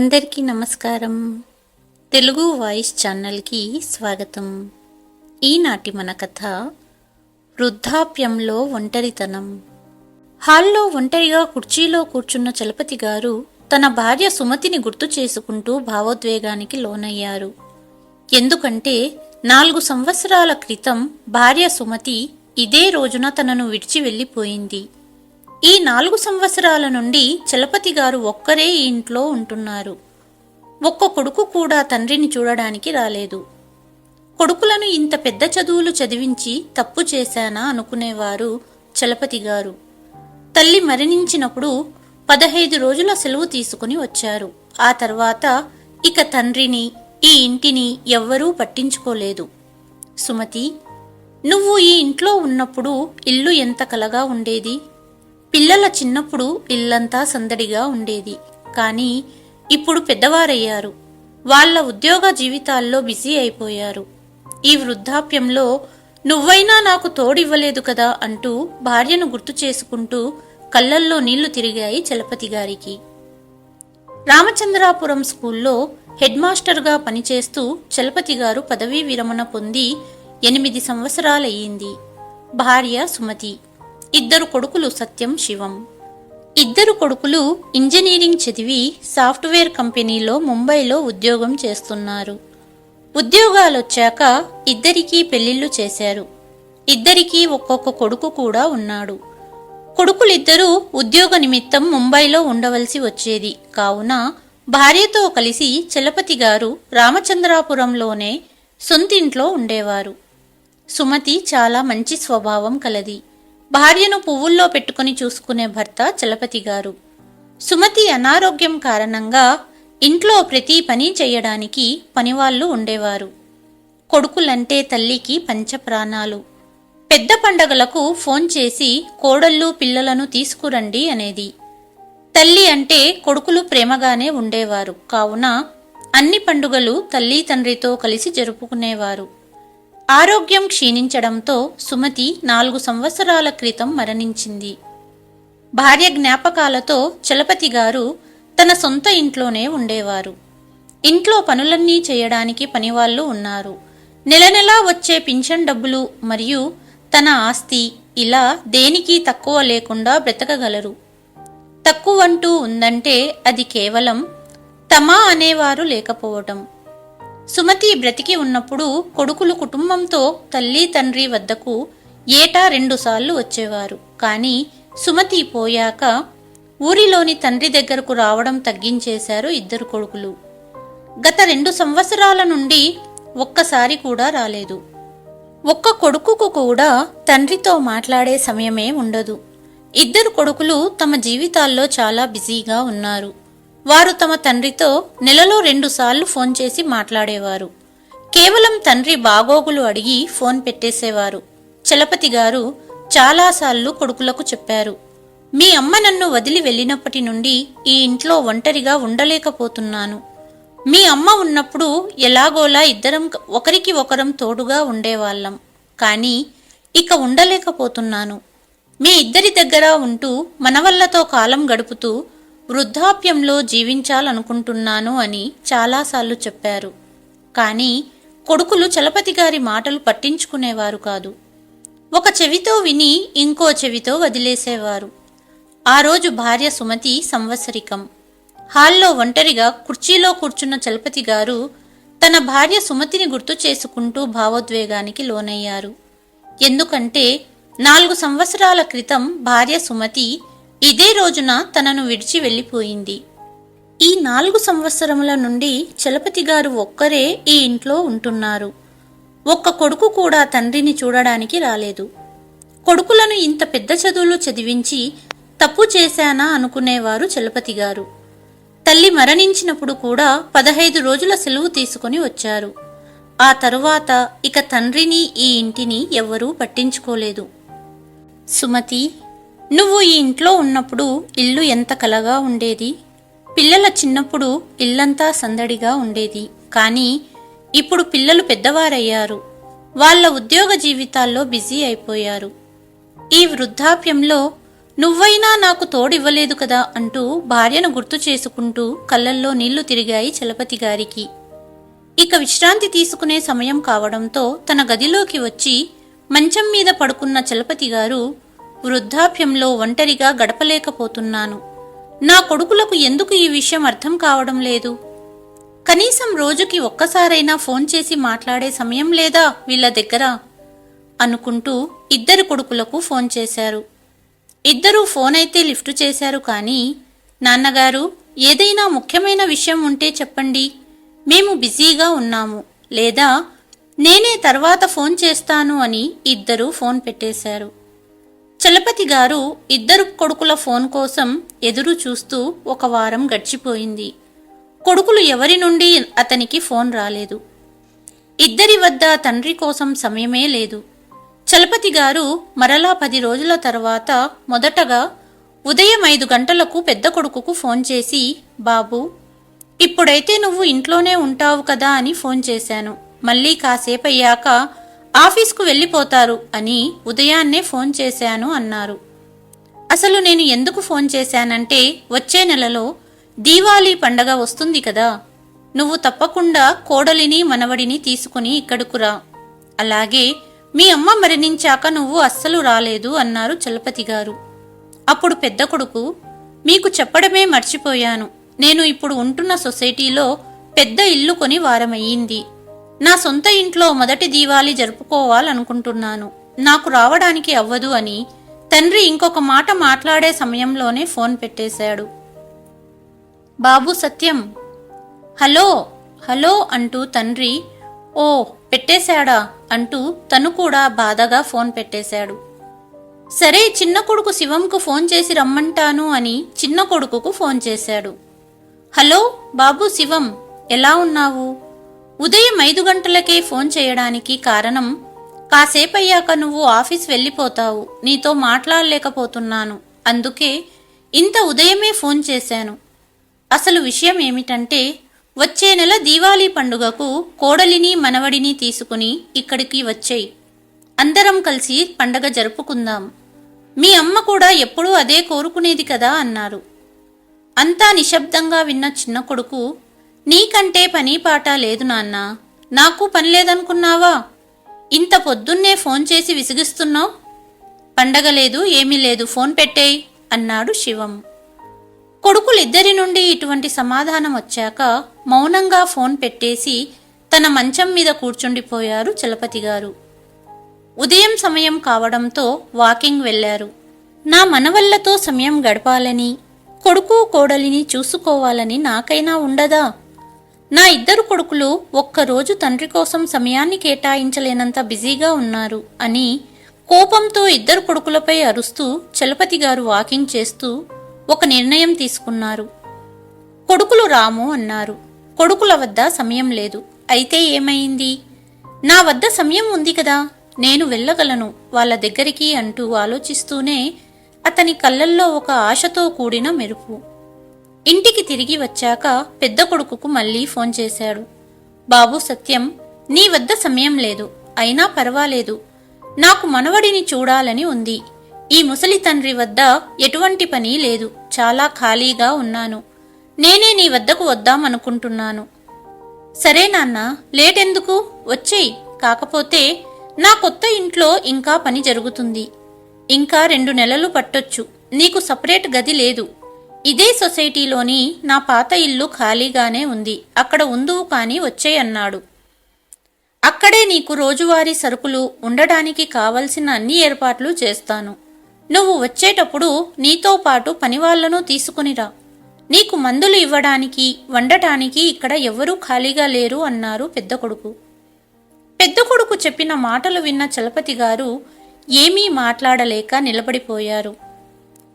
అందరికీ నమస్కారం. తెలుగు వాయిస్ ఛానల్కి స్వాగతం. ఈనాటి మన కథ వృద్ధాప్యంలో ఒంటరితనం. హాల్లో ఒంటరిగా కుర్చీలో కూర్చున్న చలపతి గారు తన భార్య సుమతిని గుర్తు చేసుకుంటూ భావోద్వేగానికి లోనయ్యారు. ఎందుకంటే నాలుగు సంవత్సరాల క్రితం భార్య సుమతి ఇదే రోజున తనను విడిచి వెళ్ళిపోయింది. ఈ నాలుగు సంవత్సరాల నుండి చలపతి గారు ఒక్కరే ఈ ఇంట్లో ఉంటున్నారు. ఒక్క కొడుకు కూడా తండ్రిని చూడడానికి రాలేదు. కొడుకులను ఇంత పెద్ద చదువులు చదివించి తప్పు చేశానా అనుకునేవారు చలపతి గారు. తల్లి మరణించినప్పుడు పదహైదు రోజుల సెలవు తీసుకుని వచ్చారు. ఆ తర్వాత ఇక తండ్రిని ఈ ఇంటిని ఎవ్వరూ పట్టించుకోలేదు. సుమతి నువ్వు ఈ ఇంట్లో ఉన్నప్పుడు ఇల్లు ఎంత కలగా ఉండేది? పిల్లల చిన్నప్పుడు ఇల్లంతా సందడిగా ఉండేది. కానీ ఇప్పుడు పెద్దవారయ్యారు. వాళ్ళ ఉద్యోగ జీవితాల్లో బిజీ అయిపోయారు. ఈ వృద్ధాప్యంలో నువ్వైనా నాకు తోడివ్వలేదు కదా అంటూ భార్యను గుర్తు చేసుకుంటూ కళ్ళల్లో నీళ్ళు తిరిగాయి చలపతి గారికి. రామచంద్రాపురం స్కూల్లో హెడ్ మాస్టర్గా పనిచేస్తూ చలపతి గారు పదవీ విరమణ పొంది ఎనిమిది సంవత్సరాలయ్యింది. భార్య సుమతి. ఇద్దరు కొడుకులు సత్యం శివం. ఇద్దరు కొడుకులు ఇంజనీరింగ్ చదివి సాఫ్ట్వేర్ కంపెనీలో ముంబైలో ఉద్యోగం చేస్తున్నారు. ఉద్యోగాలొచ్చాక ఇద్దరికీ పెళ్ళిళ్ళు చేశారు. ఇద్దరికీ ఒక్కొక్క కొడుకు కూడా ఉన్నాడు. కొడుకులిద్దరూ ఉద్యోగ నిమిత్తం ముంబైలో ఉండవలసి వచ్చేది. కావున భార్యతో కలిసి చలపతి గారు రామచంద్రాపురంలోనే సొంతింట్లో ఉండేవారు. సుమతి చాలా మంచి స్వభావం కలది. భార్యను పువ్వుల్లో పెట్టుకుని చూసుకునే భర్త చలపతి గారు. సుమతి అనారోగ్యం కారణంగా ఇంట్లో ప్రతి పని చేయడానికి పనివాళ్ళు ఉండేవారు. కొడుకులంటే తల్లికి పంచప్రాణాలు. పెద్ద పండగలకు ఫోన్ చేసి కోడళ్ళు పిల్లలను తీసుకురండి అనేది. తల్లి అంటే కొడుకులు ప్రేమగానే ఉండేవారు. కావున అన్ని పండుగలు తల్లి తండ్రితో కలిసి జరుపుకునేవారు. ఆరోగ్యం క్షీణించడంతో సుమతి నాలుగు సంవత్సరాల క్రితం మరణించింది. భార్య జ్ఞాపకాలతో చలపతి గారు తన సొంత ఇంట్లోనే ఉండేవారు. ఇంట్లో పనులన్నీ చేయడానికి పనివాళ్ళు ఉన్నారు. నెల నెలా వచ్చే పింఛన్ డబ్బులు మరియు తన ఆస్తి ఇలా దేనికి తక్కువ లేకుండా బ్రతకగలరు? తక్కువంటూ ఉందంటే అది కేవలం తమా అనేవారు లేకపోవటం. సుమతి బ్రతికి ఉన్నప్పుడు కొడుకులు కుటుంబంతో తల్లి తండ్రి వద్దకు ఏటా రెండుసార్లు వచ్చేవారు. కానీ సుమతి పోయాక ఊరిలోని తండ్రి దగ్గరకు రావడం తగ్గించేశారు ఇద్దరు కొడుకులు. గత రెండు సంవత్సరాల నుండి ఒక్కసారి కూడా రాలేదు. ఒక్క కొడుకుకు కూడా తండ్రితో మాట్లాడే సమయమే ఉండదు. ఇద్దరు కొడుకులు తమ జీవితాల్లో చాలా బిజీగా ఉన్నారు. వారు తమ తండ్రితో నెలలో రెండుసార్లు ఫోన్ చేసి మాట్లాడేవారు. కేవలం తండ్రి బాగోగులు అడిగి ఫోన్ పెట్టేసేవారు. చలపతి గారు చాలాసార్లు కొడుకులకు చెప్పారు. మీ అమ్మ నన్ను వదిలి వెళ్ళినప్పటి నుండి ఈ ఇంట్లో ఒంటరిగా ఉండలేకపోతున్నాను. మీ అమ్మ ఉన్నప్పుడు ఎలాగోలా ఇద్దరం ఒకరికి ఒకరం తోడుగా ఉండేవాళ్ళం. కానీ ఇక ఉండలేకపోతున్నాను. మీ ఇద్దరి దగ్గర ఉంటూ మనవళ్ళతో కాలం గడుపుతూ వృద్ధాప్యంలో జీవించాలనుకుంటున్నాను అని చాలాసార్లు చెప్పారు. కానీ కొడుకులు చలపతి గారి మాటలు పట్టించుకునేవారు కాదు. ఒక చెవితో విని ఇంకో చెవితో వదిలేసేవారు. ఆ రోజు భార్య సుమతి సంవత్సరికం. హాల్లో ఒంటరిగా కుర్చీలో కూర్చున్న చలపతి గారు తన భార్య సుమతిని గుర్తు చేసుకుంటూ భావోద్వేగానికి లోనయ్యారు. ఎందుకంటే నాలుగు సంవత్సరాల క్రితం భార్య సుమతి ఇదే రోజున తనను విడిచి వెళ్ళిపోయింది. ఈ నాలుగు సంవత్సరముల నుండి చలపతి గారు ఒక్కరే ఈ ఇంట్లో ఉంటున్నారు. ఒక్క కొడుకు కూడా తండ్రిని చూడడానికి రాలేదు. కొడుకులను ఇంత పెద్ద చదువులు చదివించి తప్పు చేశానా అనుకునేవారు చలపతి గారు. తల్లి మరణించినప్పుడు కూడా పదహైదు రోజుల సెలవు తీసుకుని వచ్చారు. ఆ తరువాత ఇక తండ్రిని ఈ ఇంటిని ఎవ్వరూ పట్టించుకోలేదు. సుమతి నువ్వు ఈ ఇంట్లో ఉన్నప్పుడు ఇల్లు ఎంత కలగా ఉండేది? పిల్లల చిన్నప్పుడు ఇల్లంతా సందడిగా ఉండేది. కానీ ఇప్పుడు పిల్లలు పెద్దవారయ్యారు. వాళ్ళ ఉద్యోగ జీవితాల్లో బిజీ అయిపోయారు. ఈ వృద్ధాప్యంలో నువ్వైనా నాకు తోడివ్వలేదు కదా అంటూ భార్యను గుర్తు చేసుకుంటూ కళ్ళల్లో నీళ్ళు తిరిగాయి చలపతి గారికి. ఇక విశ్రాంతి తీసుకునే సమయం కావడంతో తన గదిలోకి వచ్చి మంచం మీద పడుకున్న చలపతి గారు వృద్ధాప్యంలో ఒంటరిగా గడపలేకపోతున్నాను. నా కొడుకులకు ఎందుకు ఈ విషయం అర్థం కావడం లేదు? కనీసం రోజుకి ఒక్కసారైనా ఫోన్ చేసి మాట్లాడే సమయం లేదా వీళ్ళ దగ్గర? అనుకుంటూ ఇద్దరు కొడుకులకు ఫోన్ చేశారు. ఇద్దరూ ఫోన్ అయితే లిఫ్ట్ చేశారు కానీ నాన్నగారు ఏదైనా ముఖ్యమైన విషయం ఉంటే చెప్పండి. మేము బిజీగా ఉన్నాము. లేదా నేనే తర్వాత ఫోన్ చేస్తాను అని ఇద్దరూ ఫోన్ పెట్టేశారు. చలపతి గారు ఇద్దరు కొడుకుల ఫోన్ కోసం ఎదురు చూస్తూ ఒక వారం గడిచిపోయింది. కొడుకులు ఎవరి నుండి అతనికి ఫోన్ రాలేదు. ఇద్దరి వద్ద తండ్రి కోసం సమయమే లేదు. చలపతి గారు మరలా పది రోజుల తర్వాత మొదటగా ఉదయం ఐదు గంటలకు పెద్ద కొడుకుకు ఫోన్ చేసి బాబు ఇప్పుడైతే నువ్వు ఇంట్లోనే ఉంటావు కదా అని ఫోన్ చేశాను. మళ్ళీ కాసేపయ్యాక ఆఫీస్కు వెళ్ళిపోతారు అని ఉదయాన్నే ఫోన్ చేశాను అన్నారు. అసలు నేను ఎందుకు ఫోన్ చేశానంటే వచ్చే నెలలో దీవాళీ పండగ వస్తుంది కదా. నువ్వు తప్పకుండా కోడలిని మనవడిని తీసుకుని ఇక్కడకు రా. అలాగే మీ అమ్మ మరణించాక నువ్వు అస్సలు రాలేదు అన్నారు చలపతి గారు. అప్పుడు పెద్ద కొడుకు మీకు చెప్పడమే మర్చిపోయాను. నేను ఇప్పుడు ఉంటున్న సొసైటీలో పెద్ద ఇల్లు కొని వారమయ్యింది. నా సొంత ఇంట్లో మొదటి దీవాళి జరుపుకోవాలనుకుంటున్నాను. నాకు రావడానికి అవ్వదు అని తండ్రి ఇంకొక మాట మాట్లాడే సమయంలోనే ఫోన్ పెట్టేశాడు. బాబు సత్యం. హలో హలో అంటూ తండ్రి ఓ పెట్టేశాడా అంటూ తను కూడా బాధగా ఫోన్ పెట్టేశాడు. సరే చిన్న కొడుకు శివంకు ఫోన్ చేసి రమ్మంటాను అని చిన్న కొడుకుకు ఫోన్ చేశాడు. హలో బాబు శివం ఎలా ఉన్నావు? ఉదయం ఐదు గంటలకే ఫోన్ చేయడానికి కారణం కాసేపయ్యాక నువ్వు ఆఫీస్ వెళ్ళిపోతావు నీతో మాట్లాడలేకపోతున్నాను. అందుకే ఇంత ఉదయమే ఫోన్ చేశాను. అసలు విషయం ఏమిటంటే వచ్చే నెల దీవాళీ పండుగకు కోడలిని మనవడిని తీసుకుని ఇక్కడికి వచ్చేయి. అందరం కలిసి పండగ జరుపుకుందాం. మీ అమ్మ కూడా ఎప్పుడూ అదే కోరుకునేది కదా అన్నారు. అంతా నిశ్శబ్దంగా విన్న చిన్న కొడుకు నీకంటే పని పాట లేదు నాన్న. నాకు పని లేదనుకున్నావా? ఇంత పొద్దున్నే ఫోన్ చేసి విసిగిస్తున్నావు? పండగ లేదు ఏమీ లేదు ఫోన్ పెట్టేయ్ అన్నాడు శివం. కొడుకులిద్దరి నుండి ఇటువంటి సమాధానం వచ్చాక మౌనంగా ఫోన్ పెట్టేసి తన మంచం మీద కూర్చుండిపోయారు చలపతి గారు. ఉదయం సమయం కావడంతో వాకింగ్ వెళ్ళారు నా మనవళ్ళతో సమయం గడపాలని కొడుకు కోడలిని చూసుకోవాలని నాకైనా ఉండదా? నా ఇద్దరు కొడుకులు ఒక్కరోజు తండ్రి కోసం సమయాన్ని కేటాయించలేనంత బిజీగా ఉన్నారు అని కోపంతో ఇద్దరు కొడుకులపై అరుస్తూ చలపతి గారు వాకింగ్ చేస్తూ ఒక నిర్ణయం తీసుకున్నారు. కొడుకులు రాము అన్నారు. కొడుకుల వద్ద సమయం లేదు. అయితే ఏమైంది? నా వద్ద సమయం ఉంది కదా. నేను వెళ్ళగలను వాళ్ళ దగ్గరికి అంటూ ఆలోచిస్తూనే అతని కళ్ళల్లో ఒక ఆశతో కూడిన మెరుపు. ఇంటికి తిరిగి వచ్చాక పెద్ద కొడుకుకు మళ్ళీ ఫోన్ చేశాడు. బాబు సత్యం నీ వద్ద సమయం లేదు. అయినా పర్వాలేదు. నాకు మనవడిని చూడాలని ఉంది. ఈ ముసలి తండ్రి వద్ద ఎటువంటి పని లేదు. చాలా ఖాళీగా ఉన్నాను. నేనే నీ వద్దకు వద్దామనుకుంటున్నాను. సరే నాన్న లేటెందుకు? వచ్చేయ్. కాకపోతే నా కొత్త ఇంట్లో ఇంకా పని జరుగుతుంది. ఇంకా రెండు నెలలు పట్టొచ్చు. నీకు సపరేట్ గది లేదు. ఇదే సొసైటీలోని నా పాత ఇల్లు ఖాళీగానే ఉంది. అక్కడ ఉందువు కాని వచ్చేయన్నాడు అక్కడే నీకు రోజువారీ సరుకులు ఉండడానికి కావలసిన అన్ని ఏర్పాట్లు చేస్తాను. నువ్వు వచ్చేటప్పుడు నీతో పాటు పనివాళ్ళను తీసుకునిరా నీకు మందులు ఇవ్వడానికి వండటానికి ఇక్కడ ఎవ్వరూ ఖాళీగా లేరు అన్నారు పెద్ద కొడుకు. పెద్ద కొడుకు చెప్పిన మాటలు విన్న చలపతి గారు ఏమీ మాట్లాడలేక నిలబడిపోయారు.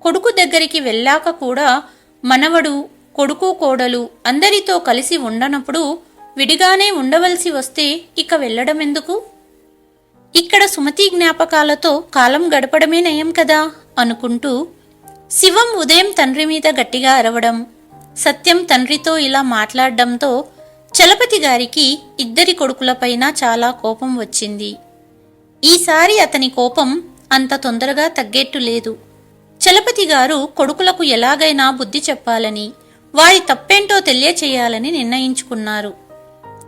కొడుకు దగ్గరికి వెళ్ళాక కూడా మనవడు కొడుకు కోడలు అందరితో కలిసి ఉండనప్పుడు విడిగానే ఉండవలసి వస్తే ఇక వెళ్ళడం ఎందుకు ఇక్కడ సుమతి జ్ఞాపకాలతో కాలం గడపడమే నయం కదా అనుకుంటూ శివం ఉదయం తండ్రి మీద గట్టిగా అరవడం సత్యం తండ్రితో ఇలా మాట్లాడడంతో చలపతి గారికి ఇద్దరి కొడుకులపైన చాలా కోపం వచ్చింది. ఈసారి అతని కోపం అంత తొందరగా తగ్గేట్టు లేదు. చలపతి గారు కొడుకులకు ఎలాగైనా బుద్ధి చెప్పాలని వారి తప్పేంటో తెలియచేయాలని నిర్ణయించుకున్నారు.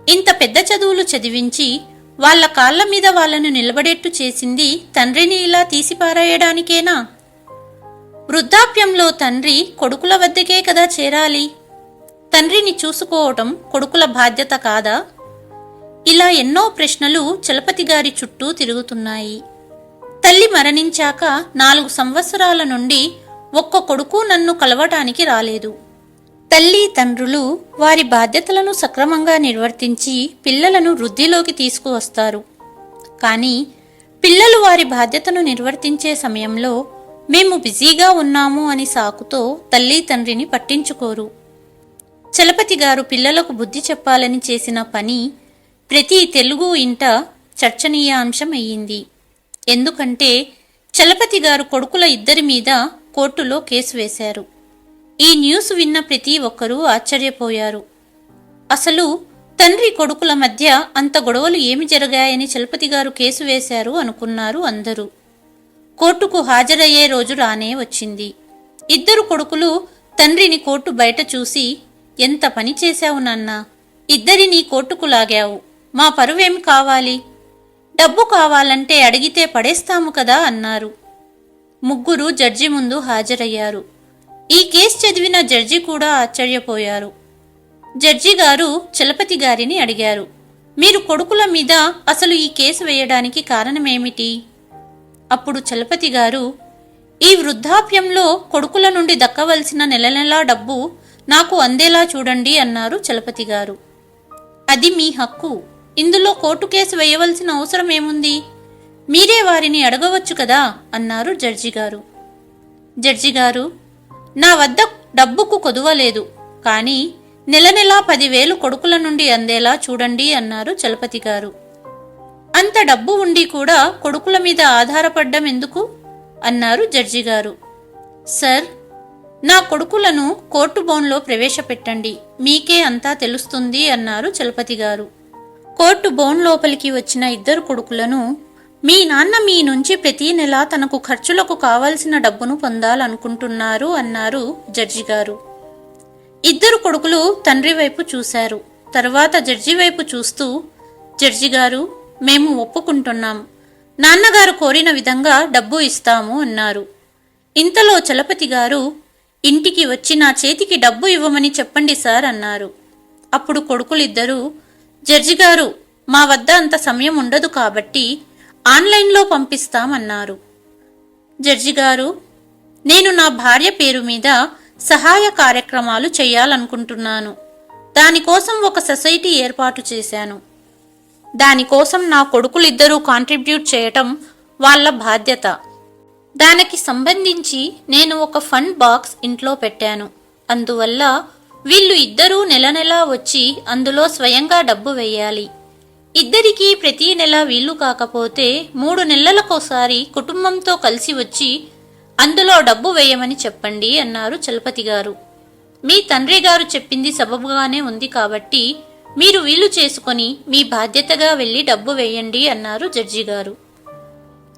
ఇంత పెద్ద చదువులు చదివించి వాళ్ళ కాళ్ళ మీద వాళ్ళను నిలబడేట్టు చేసింది తండ్రిని ఇలా తీసిపారేయడానికేనా? వృద్ధాప్యంలో తండ్రి కొడుకుల వద్దకే కదా చేరాలి? తండ్రిని చూసుకోవటం కొడుకుల బాధ్యత కాదా? ఇలా ఎన్నో ప్రశ్నలు చలపతి గారి చుట్టూ తిరుగుతున్నాయి. తల్లి మరణించాక నాలుగు సంవత్సరాల నుండి ఒక్క కొడుకు నన్ను కలవటానికి రాలేదు. తల్లి తండ్రులు వారి బాధ్యతలను సక్రమంగా నిర్వర్తించి పిల్లలను వృద్ధిలోకి తీసుకువస్తారు. కానీ పిల్లలు వారి బాధ్యతను నిర్వర్తించే సమయంలో మేము బిజీగా ఉన్నాము అని సాకుతో తల్లి తండ్రిని పట్టించుకోరు. చలపతి గారు పిల్లలకు బుద్ధి చెప్పాలని చేసిన పని ప్రతి తెలుగు ఇంట చర్చనీయాంశం అయ్యింది. ఎందుకంటే చలపతి గారు కొడుకుల ఇద్దరి మీద కోర్టులో కేసు వేశారు. ఈ న్యూస్ విన్న ప్రతి ఒక్కరూ ఆశ్చర్యపోయారు. అసలు తండ్రి కొడుకుల మధ్య అంత గొడవలు ఏమి జరిగాయని చలపతి గారు కేసు వేశారు అనుకున్నారు అందరూ. కోర్టుకు హాజరయ్యే రోజు రానే వచ్చింది. ఇద్దరు కొడుకులు తండ్రిని కోర్టు బయట చూసి ఎంత పని చేశావు నాన్న? ఇద్దరినీ కోర్టుకు లాగావు. మా పరువేమి కావాలి? డబ్బు కావాలంటే అడిగితే పడేస్తాము కదా అన్నారు. ముగ్గురు జడ్జి ముందు హాజరయ్యారు. ఈ కేసు చదివిన జడ్జి కూడా ఆశ్చర్యపోయారు. జడ్జి గారు చలపతి గారిని అడిగారు. మీరు కొడుకుల మీద అసలు ఈ కేసు వేయడానికి కారణమేమిటి? అప్పుడు చలపతి గారు ఈ వృద్ధాప్యంలో కొడుకుల నుండి దక్కవలసిన నెల నెలా డబ్బు నాకు అందేలా చూడండి అన్నారు చలపతి గారు. అది మీ హక్కు. ఇందులో కోర్టు కేసు వేయవలసిన అవసరం ఏముంది? మీరే వారిని అడగవచ్చు కదా? అన్నారు జడ్జి గారు. జడ్జి గారు నా వద్ద డబ్బుకు కొదువలేదు కానీ నెల నెలా పదివేలు కొడుకుల నుండి అందేలా చూడండి అన్నారు చలపతి గారు. అంత డబ్బు ఉండి కూడా కొడుకుల మీద ఆధారపడ్డం ఎందుకు? అన్నారు జడ్జి గారు. సార్ నా కొడుకులను కోర్టు బోన్లో ప్రవేశపెట్టండి మీకే అంతా తెలుస్తుంది అన్నారు చలపతి గారు. కోర్టు బోన్ లోపలికి వచ్చిన ఇద్దరు కొడుకులను మీ నాన్న మీ నుంచి ప్రతి నెల తనకు ఖర్చులకు కావాల్సిన డబ్బును పొందాలనుకుంటున్నారు అన్నారు జడ్జి గారు. ఇద్దరు కొడుకులు తండ్రి వైపు చూశారు. తర్వాత జడ్జి వైపు చూస్తూ జడ్జి గారు మేము ఒప్పుకుంటున్నాం. నాన్నగారు కోరిన విధంగా డబ్బు ఇస్తాము అన్నారు. ఇంతలో చలపతి గారు ఇంటికి వచ్చి నా చేతికి డబ్బు ఇవ్వమని చెప్పండి సార్ అన్నారు. అప్పుడు కొడుకులిద్దరూ జడ్జి గారు మా వద్ద అంత సమయం ఉండదు కాబట్టి ఆన్లైన్లో పంపిస్తామన్నారు. జడ్జి గారు నేను నా భార్య పేరు మీద సహాయ కార్యక్రమాలు చేయాలనుకుంటున్నాను. దానికోసం ఒక సొసైటీ ఏర్పాటు చేశాను. దానికోసం నా కొడుకులిద్దరూ కాంట్రిబ్యూట్ చేయటం వాళ్ళ బాధ్యత. దానికి సంబంధించి నేను ఒక ఫండ్ బాక్స్ ఇంట్లో పెట్టాను. అందువల్ల వీళ్ళు ఇద్దరూ నెల నెలా వచ్చి అందులో స్వయంగా డబ్బు వేయాలి. ఇద్దరికీ ప్రతి నెల వీలు కాకపోతే మూడు నెలలకోసారి కుటుంబంతో కలిసి వచ్చి అందులో డబ్బు వేయమని చెప్పండి అన్నారు చలపతి గారు. మీ తండ్రి గారు చెప్పింది సబబుగానే ఉంది కాబట్టి మీరు వీలు చేసుకొని మీ బాధ్యతగా వెళ్ళి డబ్బు వేయండి అన్నారు జడ్జి గారు.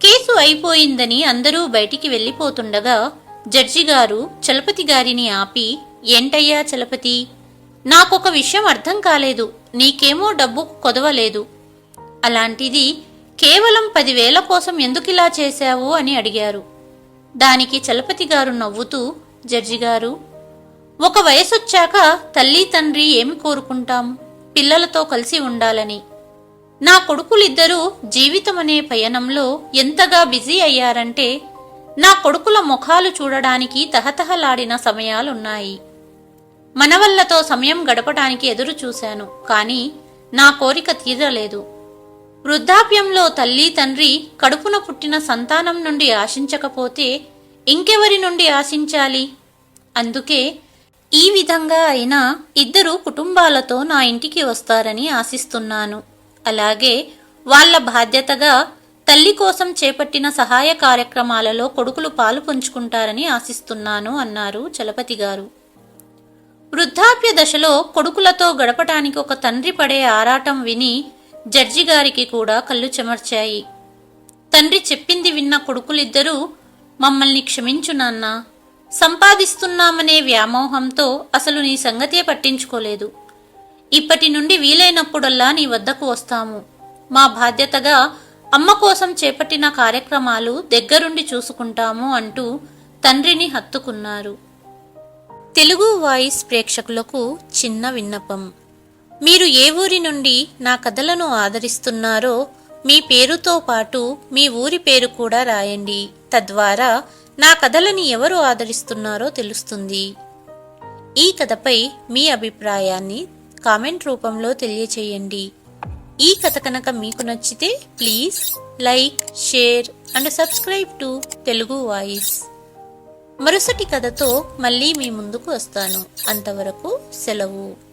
కేసు అయిపోయిందని అందరూ బయటికి వెళ్ళిపోతుండగా జడ్జి గారు చలపతి గారిని ఆపి ఏంటయ్యా చలపతి? నాకొక విషయం అర్థం కాలేదు. నీకేమో డబ్బు కొదవలేదు. అలాంటిది కేవలం పదివేల కోసం ఎందుకిలా చేశావు అని అడిగారు. దానికి చలపతి గారు నవ్వుతూ జడ్జి గారు ఒక వయసొచ్చాక తల్లి తండ్రి ఏమి కోరుకుంటాం? పిల్లలతో కలిసి ఉండాలని. నా కొడుకులిద్దరూ జీవితం అనే పయనంలో ఎంతగా బిజీ అయ్యారంటే నా కొడుకుల ముఖాలు చూడడానికి తహతహలాడిన సమయాలున్నాయి. మనవళ్ళతో సమయం గడపటానికి ఎదురు చూశాను కానీ నా కోరిక తీరలేదు. వృద్ధాప్యంలో తల్లి తండ్రి కడుపున పుట్టిన సంతానం నుండి ఆశించకపోతే ఇంకెవరి నుండి ఆశించాలి? అందుకే ఈ విధంగా అయినా ఇద్దరు కుటుంబాలతో నా ఇంటికి వస్తారని ఆశిస్తున్నాను. అలాగే వాళ్ళ బాధ్యతగా తల్లి కోసం చేపట్టిన సహాయ కార్యక్రమాలలో కొడుకులు పాలు పంచుకుంటారని ఆశిస్తున్నాను అన్నారు చలపతి గారు. వృద్ధాప్య దశలో కొడుకులతో గడపటానికి ఒక తండ్రి పడే ఆరాటం విని జడ్జి గారికి కూడా కళ్ళు చెమర్చాయి. తండ్రి చెప్పింది విన్న కొడుకులిద్దరూ మమ్మల్ని క్షమించు నాన్న. సంపాదిస్తున్నామనే వ్యామోహంతో అసలు నీ సంగతే పట్టించుకోలేదు. ఇప్పటి నుండి వీలైనప్పుడల్లా నీ వద్దకు వస్తాము. మా బాధ్యతగా అమ్మ కోసం చేపట్టిన కార్యక్రమాలు దగ్గరుండి చూసుకుంటాము అంటూ తండ్రిని హత్తుకున్నారు. తెలుగు వాయిస్ ప్రేక్షకులకు చిన్న విన్నపం. మీరు ఏ ఊరి నుండి నా కథలను ఆదరిస్తున్నారో మీ పేరుతో పాటు మీ ఊరి పేరు కూడా రాయండి. తద్వారా నా కథలని ఎవరు ఆదరిస్తున్నారో తెలుస్తుంది. ఈ కథపై మీ అభిప్రాయాన్ని కామెంట్ రూపంలో తెలియచేయండి. ఈ కథ కనుక మీకు నచ్చితే please like share and subscribe to Telugu voice. మరుసటి కథతో మళ్ళీ మీ ముందుకు వస్తాను. అంతవరకు సెలవు.